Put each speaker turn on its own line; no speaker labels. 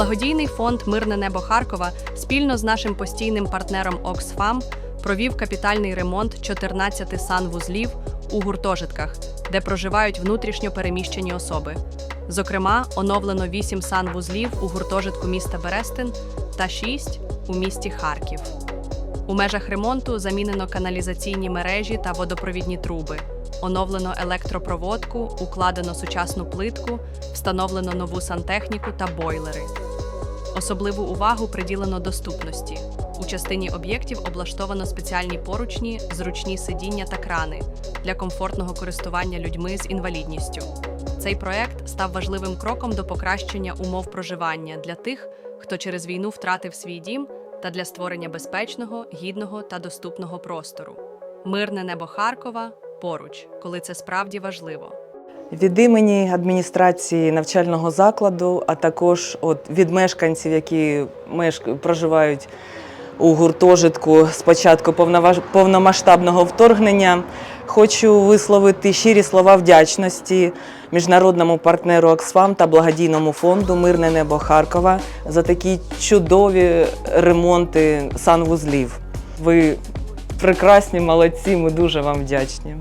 Благодійний фонд Мирне небо Харкова спільно з нашим постійним партнером Оксфам провів капітальний ремонт 14 санвузлів у гуртожитках, де проживають внутрішньо переміщені особи. Зокрема, оновлено 8 санвузлів у гуртожитку міста Берестин та 6 у місті Харків. У межах ремонту замінено каналізаційні мережі та водопровідні труби, оновлено електропроводку, укладено сучасну плитку, встановлено нову сантехніку та бойлери. Особливу увагу приділено доступності. У частині об'єктів облаштовано спеціальні поручні, зручні сидіння та крани для комфортного користування людьми з інвалідністю. Цей проект став важливим кроком до покращення умов проживання для тих, хто через війну втратив свій дім, та для створення безпечного, гідного та доступного простору. Мирне небо Харкова поруч, коли це справді важливо.
Від імені адміністрації навчального закладу, а також от від мешканців, які проживають у гуртожитку з початку повномасштабного вторгнення, хочу висловити щирі слова вдячності міжнародному партнеру Оксфам та благодійному фонду Мирне небо Харкова за такі чудові ремонти санвузлів. Ви прекрасні, молодці, ми дуже вам вдячні.